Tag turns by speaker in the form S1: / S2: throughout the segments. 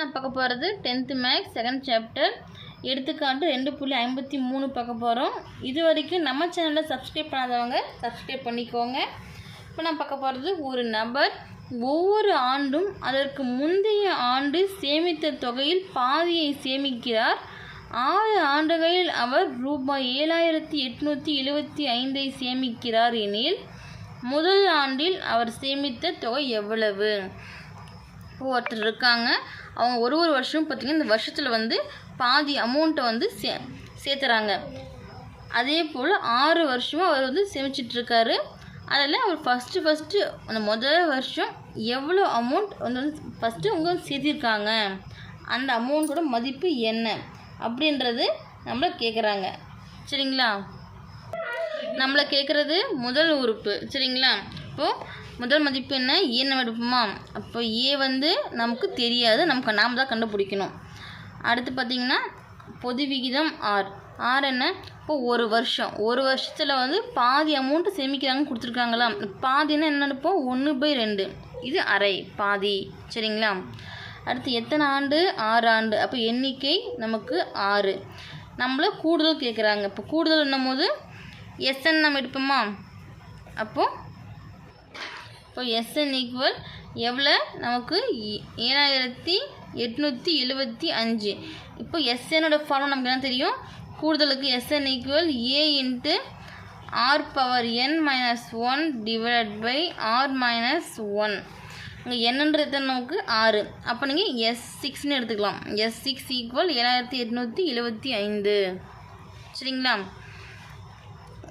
S1: நான் பார்க்க போகிறது டென்த்து மேக்ஸ் செகண்ட் சாப்டர் எடுத்துக்காட்டு ரெண்டு புள்ளி ஐம்பத்தி மூணு பார்க்க போகிறோம் இது வரைக்கும் நம்ம சேனலை சப்ஸ்கிரைப் பண்ணாதவங்க சப்ஸ்கிரைப் பண்ணிக்கோங்க. இப்போ நான் பார்க்க போகிறது ஒரு நபர். ஒவ்வொரு ஆண்டும் அதற்கு முந்தைய ஆண்டு சேமித்த தொகையில் பாதியை சேமிக்கிறார். ஆறு ஆண்டுகளில் அவர் ரூபாய் ஏழாயிரத்தி எட்நூற்றி எழுபத்தி ஐந்தை சேமிக்கிறார் எனில் முதல் ஆண்டில் அவர் சேமித்த தொகை எவ்வளவு? ஒருத்தர் இருக்காங்க. அவங்க ஒரு ஒரு வருஷமும் பார்த்திங்கன்னா இந்த வருஷத்தில் வந்து பாதி அமௌண்ட்டை வந்து சே சேர்த்துறாங்க. அதே போல் ஆறு வருஷமும் அவர் வந்து சேமிச்சிட்ருக்காரு. அதில் அவர் ஃபஸ்ட்டு ஃபஸ்ட்டு அந்த முதல் வருஷம் எவ்வளோ அமௌண்ட் வந்து ஃபஸ்ட்டு அவங்க சேர்த்திருக்காங்க? அந்த அமௌண்ட்டோட மதிப்பு என்ன? அப்படின்றது நம்மளை கேட்குறாங்க சரிங்களா? நம்மளை கேட்குறது முதல் உறுப்பு. சரிங்களா? இப்போது முதல் மதிப்பு என்ன? ஏ நம்ம எடுப்போமா? அப்போ ஏ வந்து நமக்கு தெரியாது. நமக்கு நாம் தான் கண்டுபிடிக்கணும். அடுத்து பார்த்திங்கன்னா பொது விகிதம் ஆர் ஆர் என்ன? இப்போ ஒரு வருஷம். ஒரு வருஷத்தில் வந்து பாதி அமௌண்ட்டு சேமிக்கிறாங்க கொடுத்துருக்காங்களா? பாதின்னா என்ன நினைப்போம் ஒன்று பை ரெண்டு. இது அரை பாதி. சரிங்களா? அடுத்து எத்தனை ஆண்டு? ஆறு ஆண்டு. அப்போ எண்ணிக்கை நமக்கு ஆறு. நம்மளை கூடுதல் கேட்குறாங்க இப்போ கூடுதல் என்னும் போது எஸ்என் நம்ம எடுப்போமா? அப்போது இப்போ எஸ்என் ஈக்குவல் எவ்வளோ? நமக்கு ஏ- ஏழாயிரத்தி எட்நூற்றி எழுபத்தி அஞ்சு. இப்போ எஸ்எனோட ஃபார்ம் நமக்கு என்ன தெரியும்? கூடுதலுக்கு S N equal A into R power N minus one divide by R minus one இங்கே என்னன்றது நமக்கு? ஆறு. அப்போ நீங்கள் எஸ் சிக்ஸ்னு எடுத்துக்கலாம். எஸ் சிக்ஸ் ஈக்குவல் ஏழாயிரத்தி எட்நூற்றி எழுபத்தி ஐந்து. சரிங்களா?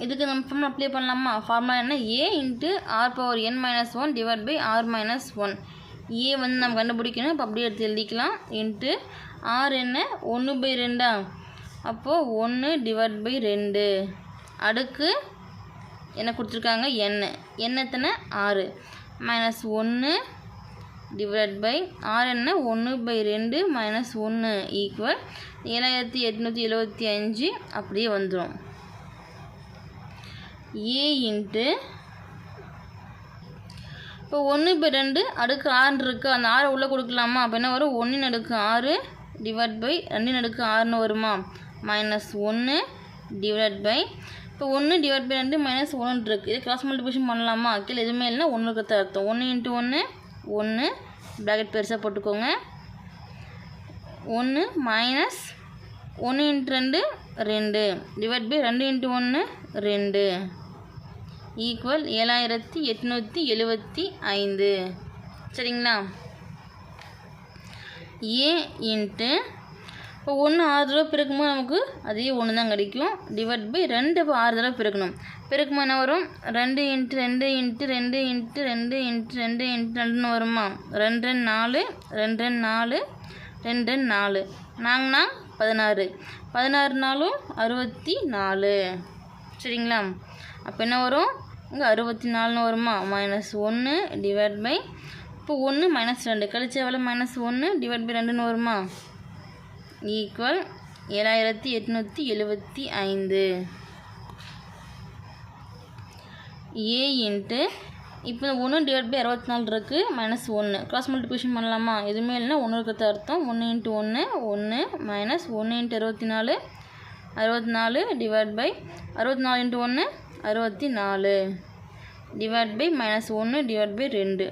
S1: இதுக்கு நம்ம ஃபார்முலா அப்ளை பண்ணலாமா? ஃபார்முலா என்ன? A into R power N minus one divide by R minus one A வந்து நம்ம கண்டுபிடிக்கணும். இப்போ அப்படியே எடுத்து எழுதிக்கலாம். இன்ட்டு ஆர் என்ன? ஒன்று பை ரெண்டா? அப்போது ஒன்று டிவைட் பை ரெண்டு. அடுக்கு என்ன கொடுத்துருக்காங்க? எண்ணெய் எண்ணெத்தனை ஆறு மைனஸ் ஒன்று டிவைட் பை ஆர் என்ன? ஒன்று பை ரெண்டு மைனஸ் ஒன்று ஈக்குவல் ஏழாயிரத்தி எட்நூற்றி எழுபத்தி அஞ்சு. அப்படியே வந்துடும் ஏ இன்ட்டு. இப்போ ஒன்று இப்போ ரெண்டு அடுக்கு ஆறு இருக்குது அந்த ஆறை உள்ளே கொடுக்கலாமா? அப்போ என்ன வரும்? ஒன்றின் அடுக்கு ஆறு டிவைட் பை ரெண்டின் அடுக்கு ஆறுன்னு வருமா? மைனஸ் ஒன்று டிவைட் பை இப்போ ஒன்று டிவைட் பை ரெண்டு மைனஸ் ஒன்று இருக்குது இது கிராஸ் மல்டிபிகேஷன் பண்ணலாமா? கீழே எதுவுமே இல்லைனா ஒன்று இருக்கிறத அர்த்தம். ஒன்று இன்ட்டு ஒன்று ஒன்று ப்ராக்கெட் பெருசாக போட்டுக்கோங்க. ஒன்று மைனஸ் ஒன்று இன்ட்டு ரெண்டு ரெண்டு. டிவைட் பை ரெண்டு இன்ட்டு ஒன்று ரெண்டு. ஈக்குவல் ஏழாயிரத்தி எட்நூற்றி எழுபத்தி ஐந்து. சரிங்களா? ஏ இன்ட்டு இப்போ ஒன்று ஆறு தடவை பிறக்கும்போது நமக்கு அதே ஒன்று தான் கிடைக்கும். டிவைட் பை ரெண்டு இப்போ ஆறு தடவை பிறக்கணும். பிறக்கும்போது என்ன வரும்? ரெண்டு இன்ட்டு ரெண்டு இன்ட்டு ரெண்டு இன்ட்டு ரெண்டு இன்ட்டு ரெண்டு இன்ட்டு ரெண்டுன்னு வருமா? ரெண்டு ரெண்டு நாலு ரெண்டு ரெண்டு நாலு ரெண்டு ரெண்டு நாலு. நாங்கண்ணா பதினாறு. பதினாறு நாளும் அறுபத்தி நாலு. சரிங்களா? அப்போ என்ன வரும்? இங்கே அறுபத்தி நாலுன்னு வருமா? மைனஸ் ஒன்று டிவைட் பை இப்போ ஒன்று மைனஸ் ரெண்டு. கழிச்ச எவ்வளோ மைனஸ் ஒன்று டிவைட் பை ரெண்டுன்னு வருமா? ஈக்குவல் ஏழாயிரத்தி எட்நூற்றி எழுபத்தி ஐந்து. ஏ இன்ட்டு இப்போ ஒன்று டிவைட் பை அறுபத்தி நாலு இருக்குது மைனஸ் ஒன்று கிராஸ் மல்டிபிகேஷன் பண்ணலாமா? எதுவுமே இல்லைன்னா ஒன்று இருக்கிறது அர்த்தம். ஒன்று இன்ட்டு ஒன்று ஒன்று மைனஸ் ஒன்று இன்ட்டு அறுபத்தி நாலு அறுபத்தி நாலு டிவைட் பை அறுபத்தி நாலு இன்ட்டு ஒன்று அறுபத்தி நாலு டிவைட் பை மைனஸ் ஒன்று டிவைட் பை ரெண்டு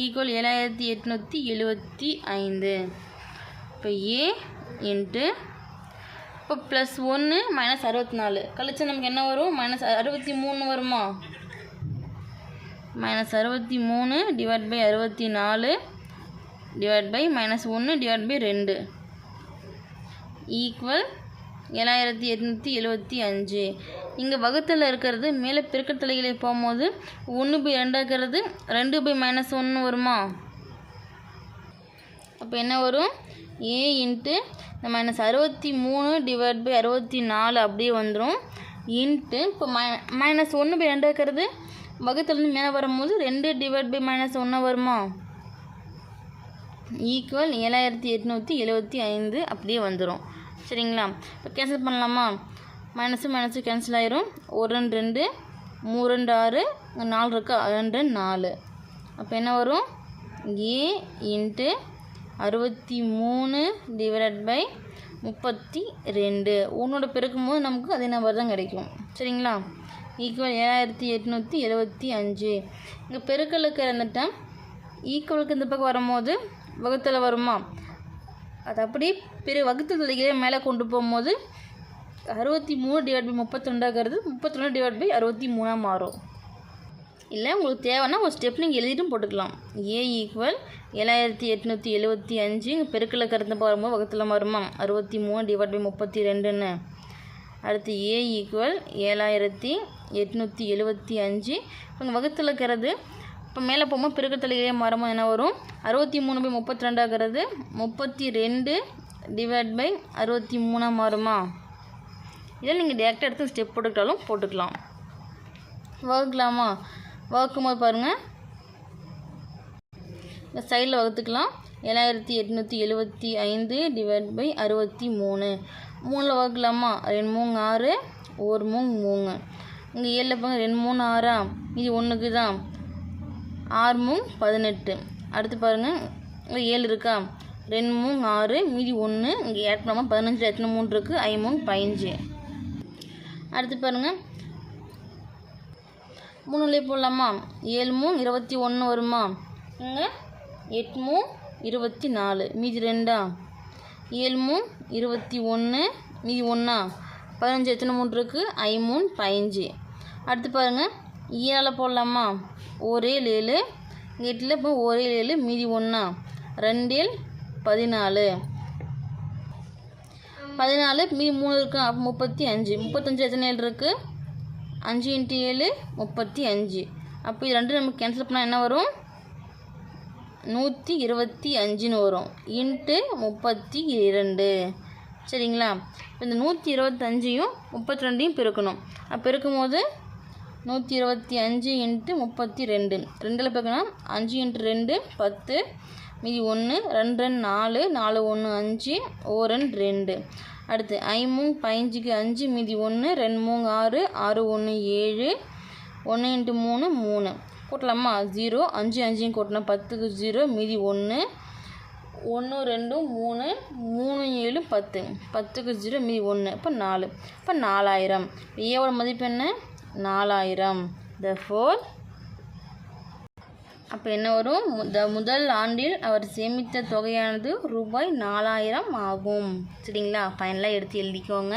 S1: ஈக்குவல் ஏழாயிரத்தி எட்நூற்றி எழுபத்தி ஐந்து. இப்போ ஏ இன்ட்டு இப்போ ப்ளஸ் ஒன்று மைனஸ் அறுபத்தி நாலு கழிச்சா நமக்கு என்ன வரும்? மைனஸ் அறுபத்தி மூணு வருமா? மைனஸ் அறுபத்தி மூணு டிவைட் பை அறுபத்தி நாலு டிவைட் பை மைனஸ் ஒன்று டிவைட் பை ரெண்டு ஈக்குவல் ஏழாயிரத்தி எட்நூற்றி எழுபத்தி அஞ்சு. இங்கே வகுத்தில் இருக்கிறது மேலே பெருக்க தலைகளை போகும்போது ஒன்று பை ரெண்டாக்கிறது ரெண்டு பை மைனஸ் ஒன்று வருமா? அப்போ என்ன வரும்? ஏ இன்ட்டு இந்த மைனஸ் அறுபத்தி மூணு டிவைட் பை அறுபத்தி நாலு அப்படியே வந்துடும் இன்ட்டு இப்போ மை மைனஸ் ஒன்று பை ரெண்டு இருக்கிறது வகுத்துலேருந்து மேலே வரும்போது ரெண்டு டிவைட் பை மைனஸ் ஒன்று வருமா? ஈக்குவல் ஏழாயிரத்தி எட்நூற்றி எழுபத்தி ஐந்து அப்படியே வந்துடும் சரிங்களா? இப்போ கேன்சல் பண்ணலாமா? மைனஸு மைனஸு கேன்சல் ஆயிரும். ஒரு ரெண்டு ரெண்டு மூணு ரெண்டு ஆறு நாலு இருக்கா. ரெண்டு நாலு. அப்போ என்ன வரும்? ஏ இன்ட்டு அறுபத்தி மூணு டிவைடட் பை முப்பத்தி ரெண்டு ஒன்றோட பெருக்கும் போது நமக்கு அதே நம்பர் தான் கிடைக்கும். சரிங்களா? ஈக்குவல் ஏழாயிரத்தி எட்நூற்றி எழுபத்தி அஞ்சு. இங்கே பெருக்கலுக்கு இருந்துட்டேன் ஈக்குவலுக்கு இந்த பக்கம் வரும்போது வகுத்தில் வருமா? அது அப்படி பிற வகுத்து தொகையை மேலே கொண்டு போகும்போது அறுபத்தி மூணு டிவைட் பை முப்பத்தி ரெண்டாகிறது டிவைட் பை அறுபத்தி மூணாக மாறும். இல்லை உங்களுக்கு தேவைன்னா ஒரு ஸ்டெப் நீங்கள் எழுதிட்டும் போட்டுக்கலாம். ஏ ஈக்குவல் ஏழாயிரத்தி எட்நூற்றி எழுபத்தி அஞ்சு. இங்கே பெருக்கில் கருத்து வரும்போது வகுத்தில் வருமா? அறுபத்தி மூணு டிவைட் பை முப்பத்தி ரெண்டுன்னு அடுத்து ஏ ஈக்குவல் ஏழாயிரத்தி எட்நூற்றி எழுபத்தி அஞ்சு. இங்கே வகுத்தில் இருக்கிறது இப்போ மேலே போகும்போது பெருக்கத்தலையிலே மரமும் என்ன வரும்? அறுபத்தி மூணு பை முப்பத்தி ரெண்டாகிறது முப்பத்தி ரெண்டு டிவைட் பை அறுபத்தி மூணாக மாறுமா? இதில் நீங்கள் டேரெக்டாக எடுத்து ஸ்டெப் போட்டுக்கிட்டாலும் போட்டுக்கலாம். வகுக்கலாமா? வகுக்கும் போது பாருங்கள் இந்த சைடில் வகுத்துக்கலாம். ஏழாயிரத்தி எட்நூற்றி எழுபத்தி ஐந்து டிவைட் பை அறுபத்தி மூணு. மூணில் வகுக்கலாமா? ரெண்டு மூணு ஆறு ஒரு மூணு மூணு. இங்கே ஏழில் பாருங்கள் ரெண்டு மூணு ஆறா? இது ஒன்றுக்கு தான் ஆறு மூணு பதினெட்டு. அடுத்து பாருங்கள் ஏழு இருக்கா? ரெண்டு மூணு ஆறு மீதி ஒன்று இங்கே ஆட் பண்ணாமல் பதினஞ்சு எத்தனை மூணு இருக்குது ஐ மூணு பதினஞ்சு. அடுத்து பாருங்கள் மூணுலேயே போடலாமா? ஏழு மூணு இருபத்தி ஒன்று வருமா? இங்கே எட்டு மூணு இருபத்தி நாலு. மீதி ரெண்டா? ஏழு மூணு இருபத்தி ஒன்று மீதி ஒன்றா பதினஞ்சு எத்தனை மூணு இருக்குது ஐ மூணு பதினஞ்சு. அடுத்து பாருங்கள் ஈரால் போடலாமா? ஒரே ஏழு. எட்டில் இப்போ ஒரே ஏழு மீதி ஒன்றா ரெண்டில் பதினாலு. பதினாலு மீதி மூணு இருக்கா? அப்போ முப்பத்தி அஞ்சு. முப்பத்தஞ்சு எத்தனை ஏழு இருக்குது அஞ்சு இன்ட்டு ஏழு முப்பத்தி அஞ்சு. அப்போ இது ரெண்டு நமக்கு கேன்சல் பண்ணால் என்ன வரும்? நூற்றி இருபத்தி அஞ்சுன்னு வரும். இன்ட்டு முப்பத்தி இரண்டு. சரிங்களா? இப்போ இந்த நூற்றி இருபத்தஞ்சையும் முப்பத்தி ரெண்டையும் பெருக்கணும். அப்போ பெருக்கும் போது நூற்றி இருபத்தி அஞ்சு இன்ட்டு முப்பத்தி ரெண்டு. ரெண்டில் பெருக்கணும். அஞ்சு இன்ட்டு ரெண்டு பத்து. மீதி ஒன்று ரெண்டு ரெண்டு நாலு நாலு ஒன்று அஞ்சு ஓ ரெண்டு ரெண்டு. அடுத்து ஐமூங் பைஞ்சுக்கு அஞ்சு மீதி ஒன்று ரெண்டு மூணு ஆறு ஆறு ஒன்று ஏழு ஒன்று இன்ட்டு மூணு மூணு. கூட்டலாமா? ஜீரோ. அஞ்சு அஞ்சையும் கூட்டினா பத்துக்கு ஜீரோ மீதி ஒன்று ஒன்று ரெண்டு மூணு மூணு ஏழு பத்து. பத்துக்கு ஜீரோ மீதி ஒன்று இப்போ நாலு. இப்போ நாலாயிரம். ஏவோட மதிப்பு என்ன? நாலாயிரம். த ஃபோர் அப்போ என்ன வரும்? த முதல் ஆண்டில் அவர் சேமித்த தொகையானது ரூபாய் நாலாயிரம் ஆகும். சரிங்களா? ஃபைனலாக எடுத்து எழுதிக்கோங்க.